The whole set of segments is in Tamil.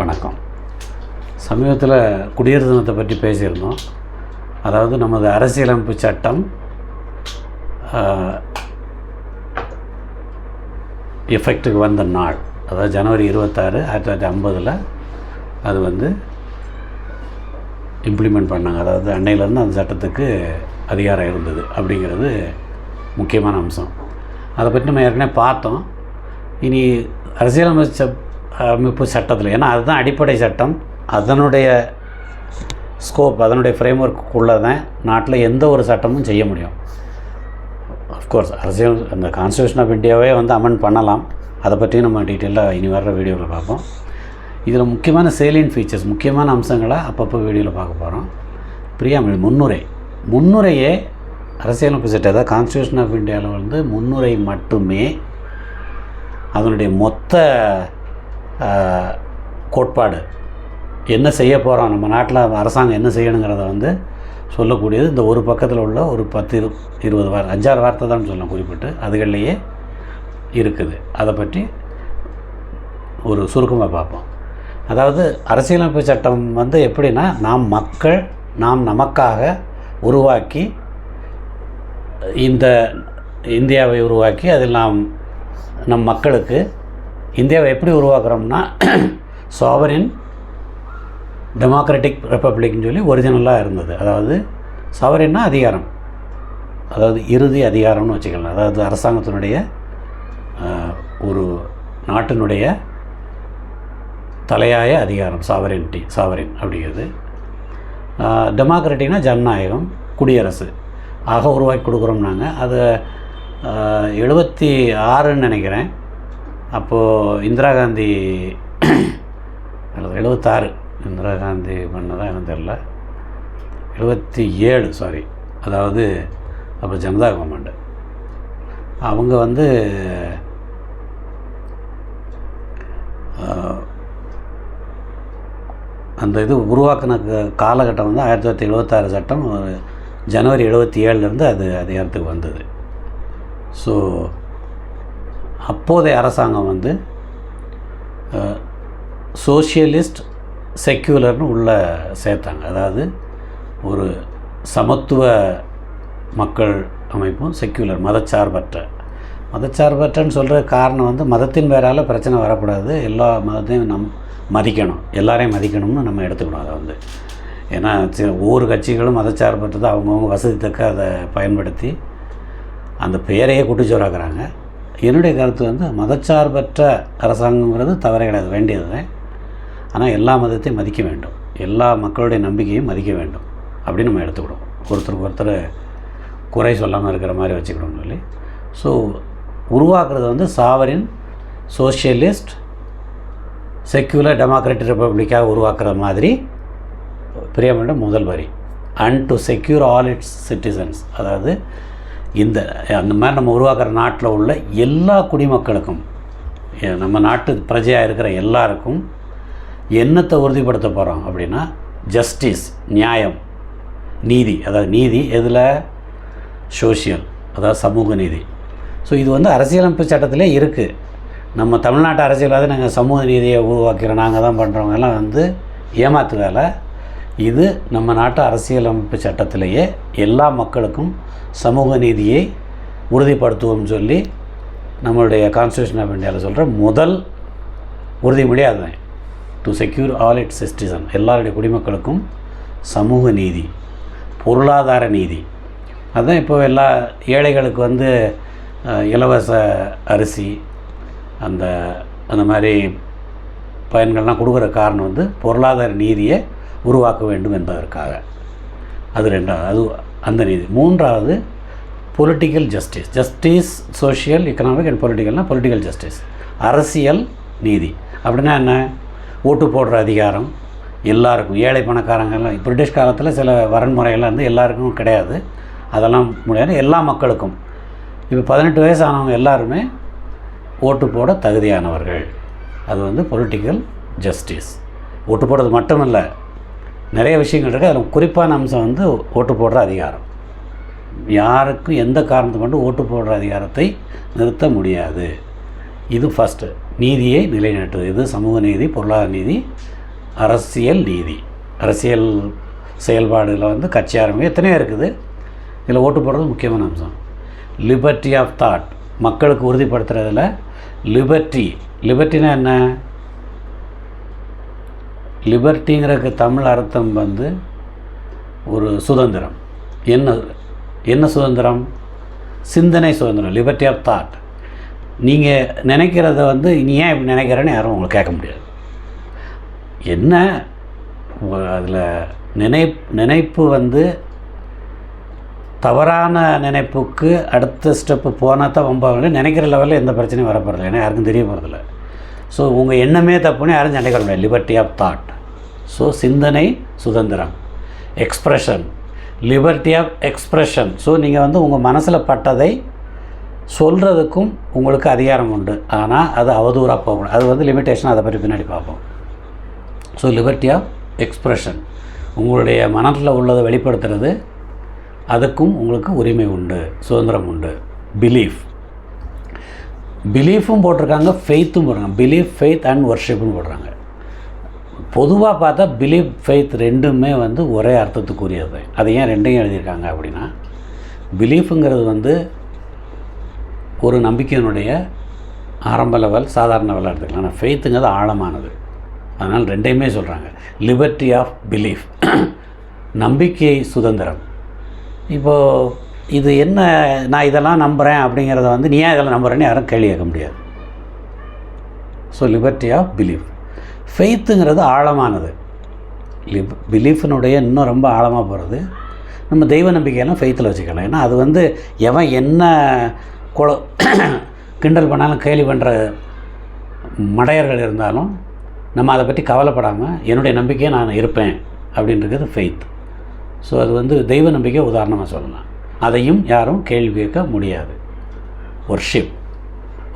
வணக்கம். சமீபத்தில் குடியரசு தினத்தை பற்றி பேசியிருந்தோம். அதாவது நமது அரசியலமைப்பு சட்டம் எஃபெக்ட்டுக்கு வந்த நாள். அதாவது ஜனவரி இருபத்தாறு ஆயிரத்தி தொள்ளாயிரத்தி ஐம்பதில் அது வந்து இம்ப்ளிமெண்ட் பண்ணாங்க. அதாவது அன்னையிலேருந்து அந்த சட்டத்துக்கு அதிகாரம் இருந்தது அப்படிங்கிறது முக்கியமான அம்சம். அதை பற்றி நம்ம ஏற்கனவே பார்த்தோம். இனி அரசியலமைச்ச அமைப்பு சட்டத்தில். ஏன்னா அதுதான் அடிப்படை சட்டம். அதனுடைய ஸ்கோப் அதனுடைய ஃப்ரேம் ஒர்க்குள்ளே தான் நாட்டில் எந்த ஒரு சட்டமும் செய்ய முடியும். அஃப்கோர்ஸ் அரசியல் அந்த கான்ஸ்டியூஷன் ஆஃப் இந்தியாவே வந்து அமெண்ட் பண்ணலாம். அதை பற்றியும் நம்ம டீட்டெயிலாக இனி வர்ற வீடியோவில் பார்ப்போம். இதில் முக்கியமான சேலியன் ஃபீச்சர்ஸ் முக்கியமான அம்சங்களை அப்பப்போ வீடியோவில் பார்க்க போகிறோம் பிரியாமல் முன்னுரை. முன்னுரையே அரசியலமைப்பு சட்டம் அதாவது கான்ஸ்டியூஷன் ஆஃப் இந்தியாவில் வந்து முன்னுரை மட்டுமே அதனுடைய மொத்த கோட்பாடு. என்ன செய்ய போகிறோம் நம்ம நாட்டில் அரசாங்கம் என்ன செய்யணுங்கிறத வந்து சொல்லக்கூடியது இந்த ஒரு பக்கத்தில் உள்ள ஒரு பத்து இரு இருபது வார அஞ்சாறு வார்த்தை தான் சொல்லலாம் குறிப்பிட்டு. அதுகள்லேயே இருக்குது. அதை பற்றி ஒரு சுருக்கமாக பார்ப்போம். அதாவது அரசியலமைப்பு சட்டம் வந்து எப்படின்னா நாம் மக்கள் நாம் நமக்காக உருவாக்கி இந்த இந்தியாவை உருவாக்கி அதில் நாம் நம் மக்களுக்கு இந்தியாவை எப்படி உருவாக்குறோம்னா சாவரின் டெமோக்ராட்டிக் ரிப்பப்ளிக்னு சொல்லி ஒரிஜினலாக இருந்தது. அதாவது சாவரின்னா அதிகாரம். அதாவது இறுதி அதிகாரம்னு வச்சுக்கலாம் அதாவது அரசாங்கத்தினுடைய ஒரு நாட்டினுடைய தலையாய அதிகாரம் சாவரின்டி சாவரின் அப்படிங்கிறது. டெமோக்ராட்டிக்னா ஜனநாயகம் குடியரசு. ஆக உருவாக்கி கொடுக்குறோம் நாங்கள் அது எழுபத்தி ஆறுன்னு நினைக்கிறேன். அப்போது இந்திரா காந்தி அல்லது எழுபத்தாறு இந்திரா காந்தி பண்ணதா எனக்கு தெரில எழுபத்தி ஏழு சாரி அதாவது அப்போ ஜனதா கவர்மெண்ட் அவங்க வந்து அந்த இது உருவாக்கின க- காலகட்டம் வந்து ஆயிரத்தி தொள்ளாயிரத்தி எழுபத்தாறு சட்டம் ஜனவரி எழுபத்தி ஏழுலேருந்து அது அதிகாரத்துக்கு வந்தது. ஸோ அப்போதைய அரசாங்கம் வந்து சோஷியலிஸ்ட் செக்யூலர்னு உள்ளே சேர்த்தாங்க. அதாவது ஒரு சமத்துவ மக்கள் அமைப்பும் செக்யூலர் மதச்சார்பற்ற. மதச்சார்பற்றன்னு சொல்கிற காரணம் வந்து மதத்தின் பேரால் பிரச்சனை வரக்கூடாது. எல்லா மதத்தையும் நம் மதிக்கணும். எல்லாரையும் மதிக்கணும்னு நம்ம எடுத்துக்கணும் அதை வந்து. ஏன்னா ஒவ்வொரு கட்சிகளும் மதச்சார்பற்றது அவங்கவுங்க வசதி தக்க அதை பயன்படுத்தி அந்த பெயரையே குட்டிச்சோராக்குறாங்க என்னுடைய கருத்து வந்து மதச்சார்பற்ற அரசாங்கங்கிறது தவறே கிடையாது வேண்டியது தான் ஆனால் எல்லா மதத்தையும் மதிக்க வேண்டும். எல்லா மக்களுடைய நம்பிக்கையும் மதிக்க வேண்டும். அப்படின்னு நம்ம எடுத்துக்கிடுவோம். ஒருத்தருக்கு ஒருத்தர் குறை சொல்லாமல் இருக்கிற மாதிரி வச்சுக்கணும்னு சொல்லி. ஸோ உருவாக்குறது வந்து சாவரின் சோஷியலிஸ்ட் செக்யூலர் டெமோக்ராட்டிக் ரிப்பப்ளிக்காக உருவாக்குற மாதிரி பிரியமண்ட முதல் வரி and to secure all its citizens அதாவது இந்த அந்த மாதிரி நம்ம உருவாக்குற நாட்டில் உள்ள எல்லா குடிமக்களுக்கும் நம்ம நாட்டு பிரஜையாக இருக்கிற எல்லாருக்கும் என்னத்தை உறுதிப்படுத்த போகிறோம் அப்படின்னா ஜஸ்டிஸ் நியாயம் நீதி. அதாவது நீதி எதில்? சோஷியல் அதாவது சமூக நீதி. ஸோ இது வந்து அரசியலமைப்பு சட்டத்திலே இருக்குது நம்ம தமிழ்நாட்டு அரசியலாவது நாங்கள் சமூக நீதியை உருவாக்கிறோம் நாங்கள் தான் பண்ணுறவங்க எல்லாம் வந்து ஏமாத்து வேலை. இது நம்ம நாட்டு அரசியலமைப்பு சட்டத்திலேயே எல்லா மக்களுக்கும் சமூக நீதியை உறுதிப்படுத்துவோம்னு சொல்லி நம்மளுடைய கான்ஸ்டியூஷன் ஆஃப் இந்தியாவில் சொல்கிற முதல் உறுதிமொழி அதுதான் to secure all it citizen எல்லாருடைய குடிமக்களுக்கும் சமூக நீதி பொருளாதார நீதி. அதுதான் இப்போ எல்லா ஏழைகளுக்கு வந்து இலவச அரிசி அந்த அந்த மாதிரி பயன்கள்லாம் கொடுக்குற காரணம் வந்து பொருளாதார நீதியை உருவாக்க வேண்டும் என்பதற்காக. அது ரெண்டாவது அது அந்த நீதி. மூன்றாவது political justice justice social economic and பொலிட்டிக்கல்னால் political justice அரசியல் நீதி. அப்படின்னா என்ன? ஓட்டு போடுற அதிகாரம் எல்லாருக்கும். ஏழை பணக்காரங்கெல்லாம் பிரிட்டிஷ் காலத்தில் சில வரன்முறைகள்லாம் வந்து எல்லாருக்கும் கிடையாது. அதெல்லாம் முடியாது. எல்லா மக்களுக்கும். இப்போ பதினெட்டு வயசு ஆனவங்க எல்லாருமே ஓட்டு போட தகுதியானவர்கள். அது வந்து பொலிட்டிக்கல் ஜஸ்டிஸ் ஓட்டு போடுறது மட்டும் இல்லை நிறைய விஷயங்கள் இருக்குது அதில் குறிப்பான அம்சம் வந்து ஓட்டு போடுற அதிகாரம். யாருக்கும் எந்த காரணத்தை கொண்டு ஓட்டு போடுற அதிகாரத்தை நிறுத்த முடியாது. இது ஃபஸ்ட்டு நீதியை நிலைநாட்டுவது. இது சமூக நீதி பொருளாதார நீதி அரசியல் நீதி. அரசியல் செயல்பாடுகளில் வந்து கட்சி ஆரம்பி எத்தனையோ இருக்குது. இதில் ஓட்டு போடுறது முக்கியமான அம்சம். லிபர்ட்டி ஆஃப் தாட் மக்களுக்கு உறுதிப்படுத்துகிறதுல லிபர்ட்டி லிபர்ட்டினா என்ன? லிபர்ட்டிங்கிற தமிழ் அர்த்தம் வந்து ஒரு சுதந்திரம். என்ன என்ன சுதந்திரம்? சிந்தனை சுதந்திரம் லிபர்ட்டி ஆஃப் தாட் நீங்கள் நினைக்கிறத வந்து நீ ஏன் இப்படி நினைக்கிறேன்னு யாரும் உங்களை கேட்க முடியாது. என்ன அதில் நினை நினைப்பு வந்து தவறான நினைப்புக்கு அடுத்த ஸ்டெப்பு போனால் தான் வம்பாவில் நினைக்கிற லெவலில் எந்த பிரச்சனையும் வரப்போகிறதில்ல ஏன்னா யாருக்கும் தெரிய போகிறதில்ல ஸோ உங்கள் எண்ணமே தப்புன்னு யாரும் நினைக்கிற முடியாது. லிபர்ட்டி ஆஃப் தாட் ஸோ சிந்தனை சுதந்திரம். Expression liberty of expression so நீங்கள் வந்து உங்கள் மனசில் பட்டதை சொல்கிறதுக்கும் உங்களுக்கு அதிகாரம் உண்டு. ஆனால் அது அவதூறாக போகணும். அது வந்து லிமிட்டேஷன் அதை பற்றி பின்னாடி பார்ப்போம். ஸோ லிபர்ட்டி ஆஃப் எக்ஸ்ப்ரெஷன் உங்களுடைய மனத்தில் உள்ளதை வெளிப்படுத்துறது அதுக்கும் உங்களுக்கு உரிமை உண்டு சுதந்திரம் உண்டு. பிலீஃப் பிலீஃபும் போட்டிருக்காங்க ஃபெய்த்தும் போடுறாங்க பிலீஃப் ஃபெய்த் அண்ட் ஒர்ஷிப்னு போடுறாங்க பொதுவாக பார்த்தா பிலீஃப் ஃபெய்த் ரெண்டுமே வந்து ஒரே அர்த்தத்துக்குரியது. அது ஏன் ரெண்டையும் எழுதியிருக்காங்க அப்படின்னா பிலீஃபுங்கிறது வந்து ஒரு நம்பிக்கையினுடைய ஆரம்ப லெவல் சாதாரண லெவலாக எடுத்துக்கலாம். ஆனால் ஃபெய்த்துங்கிறது ஆழமானது. அதனால் ரெண்டையுமே சொல்கிறாங்க லிபர்ட்டி ஆஃப் பிலீஃப் நம்பிக்கை சுதந்திரம். இப்போது இது என்ன நான் இதெல்லாம் நம்புகிறேன் அப்படிங்கிறத வந்து நீ ஏன் இதெல்லாம் நம்புறேன்னு யாரும் கேள்வி கேட்க முடியாது. ஸோ லிபர்ட்டி ஆஃப் பிலீஃப் ஃபெய்த்துங்கிறது ஆழமானது. பிலீஃபினுடைய இன்னும் ரொம்ப ஆழமாக போகிறது நம்ம தெய்வ நம்பிக்கையெல்லாம் ஃபெய்த்தில் வச்சுக்கலாம். ஏன்னா அது வந்து எவன் என்ன குல கிண்டல் பண்ணாலும் கேலி பண்ணுற மடையர்கள் இருந்தாலும் நம்ம அதை பற்றி கவலைப்படாமல் என்னுடைய நம்பிக்கையை நான் இருப்பேன் அப்படின்றது ஃபெய்த் ஸோ அது வந்து தெய்வ நம்பிக்கை உதாரணமாக சொல்லலாம். அதையும் யாரும் கேள்வி கேட்க முடியாது. ஒர்ஷிப்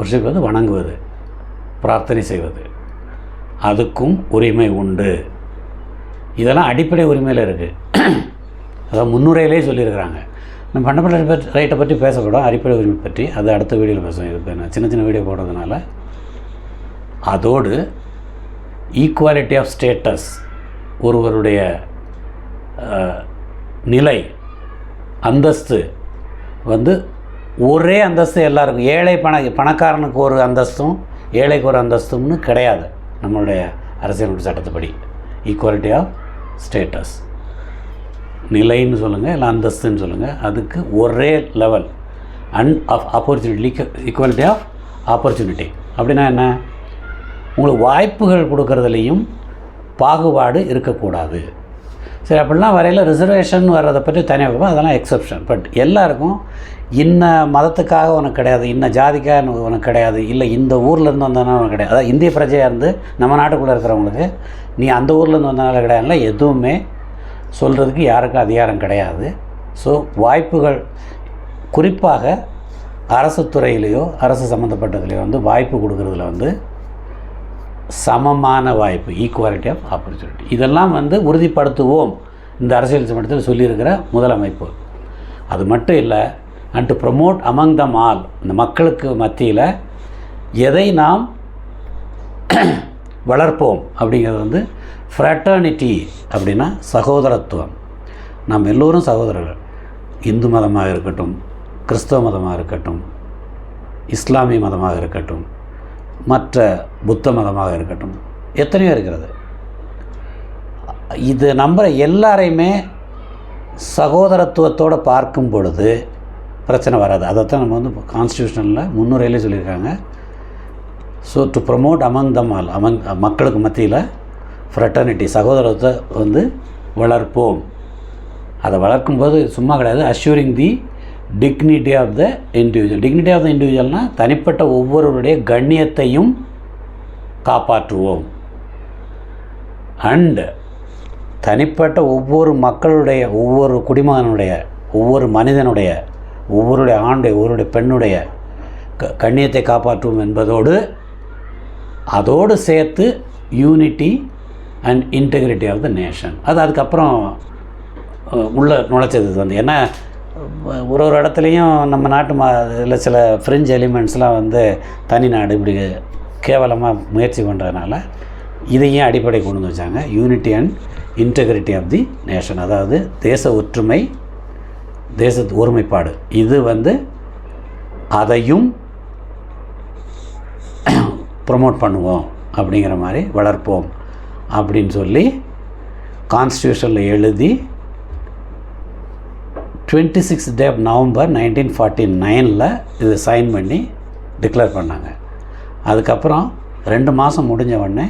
ஒர்ஷிப் வந்து வணங்குவது. பிரார்த்தனை செய்வது. அதுக்கும் உரிமை உண்டு. இதெல்லாம் அடிப்படை உரிமையில் இருக்குது அதான் முன்னுரையிலே சொல்லியிருக்கிறாங்க. நம்ம ஃபண்டமெண்டல் ரைட்டை பற்றி பேசக்கூடாது. அடிப்படை உரிமை பற்றி. அது அடுத்த வீடியோவில் பேசுவோம். இது நான் சின்ன சின்ன வீடியோ போடுறதுனால. அதோடு ஈக்குவாலிட்டி ஆஃப் ஸ்டேட்டஸ் ஒருவருடைய நிலை அந்தஸ்து வந்து ஒரே அந்தஸ்து எல்லாருக்கும். ஏழை பண பணக்காரனுக்கு ஒரு அந்தஸ்தும் ஏழைக்கு ஒரு அந்தஸ்தும்னு கிடையாது. நம்மளுடைய அரசியலமைப்பு சட்டத்துப்படி. ஈக்குவாலிட்டி ஆஃப் ஸ்டேட்டஸ் நிலைன்னு சொல்லுங்கள் இல்லை அந்தஸ்துன்னு சொல்லுங்கள் அதுக்கு ஒரே level an of opportunity equality of opportunity அப்படின்னா என்ன? உங்களுக்கு வாய்ப்புகள் கொடுக்கறதுலையும் பாகுபாடு இருக்கக்கூடாது. சரி அப்படிலாம் வரையில் ரிசர்வேஷன் வர்றதை பற்றி தனியாக பார்ப்போம். அதெல்லாம் எக்ஸப்ஷன் பட் எல்லாருக்கும் இன்ன மதத்துக்காக உனக்கு கிடையாது இன்ன ஜாதிக்காக உனக்கு கிடையாது இல்லை இந்த ஊர்லேருந்து வந்தனால உனக்கு கிடையாது. அதாவது இந்திய பிரஜையாக இருந்து நம்ம நாட்டுக்குள்ளே இருக்கிறவங்களுக்கு நீ அந்த ஊர்லேருந்து வந்தனால கிடையாதுல எதுவுமே சொல்கிறதுக்கு யாருக்கும் அதிகாரம் கிடையாது. ஸோ வாய்ப்புகள் குறிப்பாக அரசு துறையிலையோ அரசு சம்மந்தப்பட்டதுலையோ வந்து வாய்ப்பு கொடுக்குறதுல வந்து சமமான வாய்ப்பு ஈக்குவாலிட்டி ஆஃப் ஆப்பர்ச்சுனிட்டி இதெல்லாம் வந்து உறுதிப்படுத்துவோம். இந்த அரசியல் சமூகத்தில் சொல்லியிருக்கிற முதலமைப்பு. அது மட்டும் இல்லை and to promote among them all இந்த மக்களுக்கு மத்தியில் எதை நாம் வளர்ப்போம் அப்படிங்கிறது வந்து ஃப்ரெட்டர்னிட்டி அப்படின்னா சகோதரத்துவம். நாம் எல்லோரும் சகோதரர்கள். இந்து மதமாக இருக்கட்டும் கிறிஸ்தவ மதமாக இருக்கட்டும் இஸ்லாமிய மதமாக இருக்கட்டும் மற்ற புத்த மதமாக இருக்கட்டும். எத்தனையோ இருக்கிறது. இது நம்புகிற எல்லாரையுமே சகோதரத்துவத்தோடு பார்க்கும் பொழுது பிரச்சனை வராது. அதைத்தான் நம்ம வந்து கான்ஸ்டியூஷனில் முன்னுரையிலே சொல்லியிருக்காங்க. So to promote among them all among மக்களுக்கு மத்தியில் ஃப்ரெட்டர்னிட்டி சகோதரத்தை வந்து வளர்ப்போம். அதை வளர்க்கும்போது சும்மா கிடையாது assuring the dignity of the individual dignity of the இண்டிவிஜுவல்னால் தனிப்பட்ட ஒவ்வொருவருடைய கண்ணியத்தையும் காப்பாற்றுவோம். அண்ட் தனிப்பட்ட ஒவ்வொரு மக்களுடைய ஒவ்வொரு குடிமகனுடைய ஒவ்வொரு மனிதனுடைய ஒவ்வொருடைய ஆணுடைய ஒவ்வொருடைய பெண்ணுடைய க கண்ணியத்தை காப்பாற்றுவோம் என்பதோடு அதோடு சேர்த்து unity and integrity of the nation அது அதுக்கப்புறம் உள்ளே நுழைச்சது வந்து ஏன்னா ஒரு ஒரு இடத்துலையும் நம்ம நாட்டு மா இதில் சில ஃப்ரெஞ்ச் எலிமெண்ட்ஸ்லாம் வந்து தனி நாடு இப்படி கேவலமாக முயற்சி பண்ணுறதுனால இதையும் அடிப்படை கொண்டு வந்து வச்சாங்க. Unity and integrity of the nation அதாவது தேச ஒற்றுமை தேச ஒருமைப்பாடு. இது வந்து அதையும் ப்ரொமோட் பண்ணுவோம் அப்படிங்கிற மாதிரி வளர்ப்போம் அப்படின்னு சொல்லி கான்ஸ்டியூஷனில் எழுதி twenty six day of November nineteen forty நைனில் இது சைன் பண்ணி டிக்ளேர் பண்ணாங்க. அதுக்கப்புறம் ரெண்டு மாதம் முடிஞ்ச உடனே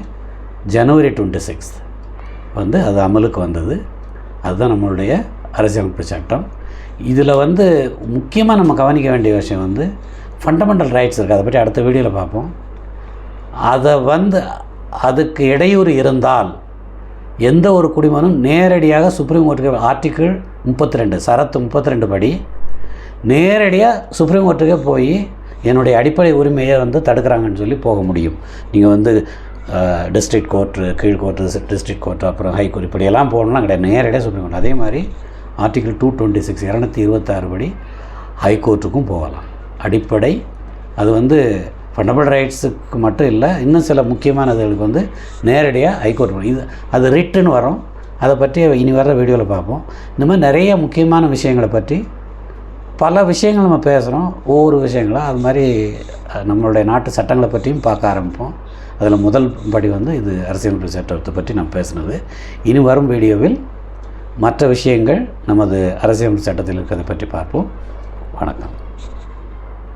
ஜனவரி டுவெண்ட்டி சிக்ஸ் வந்து அது அமலுக்கு வந்தது. அதுதான் நம்மளுடைய அரசியலமைப்பு சட்டம். இதில் வந்து முக்கியமாக நம்ம கவனிக்க வேண்டிய விஷயம் வந்து ஃபண்டமெண்டல் ரைட்ஸ் இருக்குது அதை பற்றி அடுத்த வீடியோவில் பார்ப்போம். அதை வந்து அதுக்கு இடையூறு இருந்தால் எந்த ஒரு குடிமகனும் நேரடியாக சுப்ரீம் கோர்ட்டுக்கு ஆர்டிக்கிள் முப்பத்தி ரெண்டு சரத்து முப்பத்தி ரெண்டு படி நேரடியாக சுப்ரீம் கோர்ட்டுக்கே போய் என்னுடைய அடிப்படை உரிமையை வந்து தடுக்கிறாங்கன்னு சொல்லி போக முடியும். நீங்கள் வந்து டிஸ்ட்ரிக்ட் கோர்ட்டு கீழ் கோர்ட்டு டிஸ்ட்ரிக்ட் கோர்ட்டு அப்புறம் ஹை கோர்ட் இப்படியெல்லாம் போகணும்னா கிடையாது. நேரடியாக சுப்ரீம் கோர்ட் அதே மாதிரி ஆர்டிகிள் டூ டுவெண்ட்டி சிக்ஸ் இரநூத்தி இருபத்தாறு படி ஹை கோர்ட்டுக்கும் போகலாம். அடிப்படை அது வந்து ஃபண்டபிள் ரைட்ஸுக்கு மட்டும் இல்லை இன்னும் சில முக்கியமானதுகளுக்கு வந்து நேரடியாக ஹைகோர்ட் இது அது ரிட்டுன்னு வரும். அதை பற்றி இனி வர்ற வீடியோவில் பார்ப்போம். இந்த மாதிரி நிறைய முக்கியமான விஷயங்களை பற்றி பல விஷயங்கள் நம்ம பேசுகிறோம். ஒவ்வொரு விஷயங்களும் அது மாதிரி நம்மளுடைய நாட்டு சட்டங்களை பற்றியும் பார்க்க ஆரம்பிப்போம். அதில் முதல் படி வந்து இது அரசியலமைப்பு சட்டத்தை பற்றி நம்ம பேசுனது. இனி வரும் வீடியோவில் மற்ற விஷயங்கள் நமது அரசியலமைப்பு சட்டத்தில் இருக்கிறதை பற்றி பார்ப்போம். வணக்கம்.